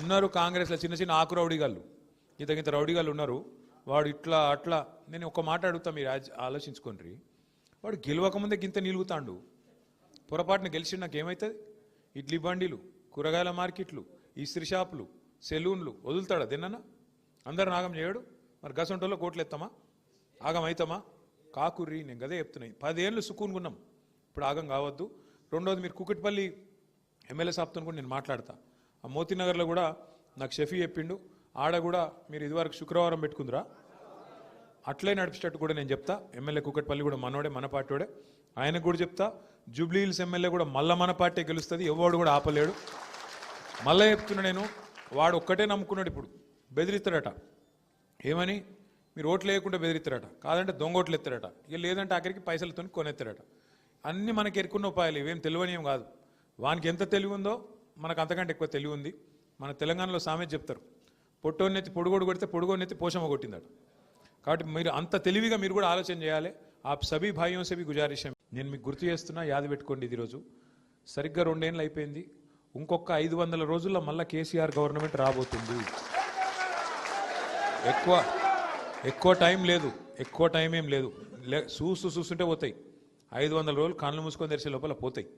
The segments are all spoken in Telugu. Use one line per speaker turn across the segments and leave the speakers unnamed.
ఉన్నారు కాంగ్రెస్లో చిన్న చిన్న ఆకు రౌడీగాళ్ళు. ఇంత ఇంత రౌడీగాళ్ళు ఉన్నారు. వాడు ఇట్లా అట్లా. నేను ఒక మాట అడుగుతా మీరు ఆలోచించుకోండి. వాడు గెలవకముందే గింత నిలుగుతాండు. పొరపాటున గెలిచి నాకు ఏమవుతుంది ఇడ్లీ బండిలు కూరగాయల మార్కెట్లు ఇస్త్రీ షాపులు సెలూన్లు వదులుతాడా తిన్ననా అందరు నాగం చేయడు? మరి గసంటోలో కోట్లు ఎత్తామా ఆగం అవుతామా కాకుర్రి నేను గదే చెప్తున్నాయి పదేళ్ళు సుకూన్గున్నాం ఇప్పుడు ఆగం కావద్దు. రెండోది మీరు కుకట్పల్లి ఎమ్మెల్యే సాబ్తో కూడా నేను మాట్లాడతా. ఆ మోతీనగర్లో కూడా నాకు షఫీ చెప్పిండు. ఆడ కూడా మీరు ఇదివరకు శుక్రవారం పెట్టుకుందిరా. అట్లే నడిపించేటట్టు కూడా నేను చెప్తా. ఎమ్మెల్యే కుక్కటిపల్లి కూడా మనోడే మన పార్టీడే. ఆయనకు కూడా చెప్తా. జూబ్లీ హిల్స్ ఎమ్మెల్యే కూడా మళ్ళా మన పార్టీ గెలుస్తుంది ఎవడు కూడా ఆపలేడు. మళ్ళీ చెప్తున్నా నేను వాడు ఒక్కటే నమ్ముకున్నాడు ఇప్పుడు. బెదిరిస్తాడట. ఏమని? మీరు ఓట్లు వేయకుండా బెదిరిస్తారట కాదంటే దొంగ ఓట్లు ఎత్తారట ఇక లేదంటే ఆఖరికి పైసలతో కొనెత్తారట అన్నీ మనకి ఎరుకున్న ఉపాయాలు ఇవేం తెలివని ఏం కాదు. వానికి ఎంత తెలివి ఉందో మనకు అంతకంటే ఎక్కువ తెలివి ఉంది. మన తెలంగాణలో సామెత చెప్తారు. పొట్టోన్నెత్తి పొడుగోడు కొడితే పొడుగోన్నెత్తి పోషమ కొట్టిందాడు కాబట్టి మీరు అంత తెలివిగా మీరు కూడా ఆలోచన చేయాలి. ఆ సభీ భాయ్యం సభీ గుజారిషం నేను మీకు గుర్తు చేస్తున్నా యాద పెట్టుకోండి ఇది రోజు సరిగ్గా రెండేళ్ళు అయిపోయింది. ఇంకొక ఐదు వందల రోజుల్లో మళ్ళీ కేసీఆర్ గవర్నమెంట్ రాబోతుంది. ఎక్కువ ఎక్కువ టైం లేదు. ఎక్కువ టైం ఏం లేదు. లే చూస్తూ చూస్తుంటే పోతాయి. ఐదు వందల రోజులు కళ్ళు మూసుకొని తెరిచే లోపల పోతాయి.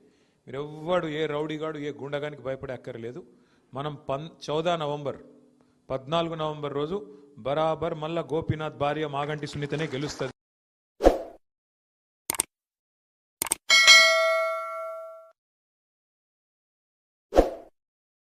మీరు ఎవ్వడు ఏ రౌడీగాడు ఏ గుండగానికి భయపడే అక్కర్లేదు. మనం పన్ చౌదా నవంబర్ పద్నాలుగు నవంబర్ రోజు బరాబర్ మళ్ళా గోపీనాథ్ భార్య మాగంటి సునీతనే గెలుస్తుంది.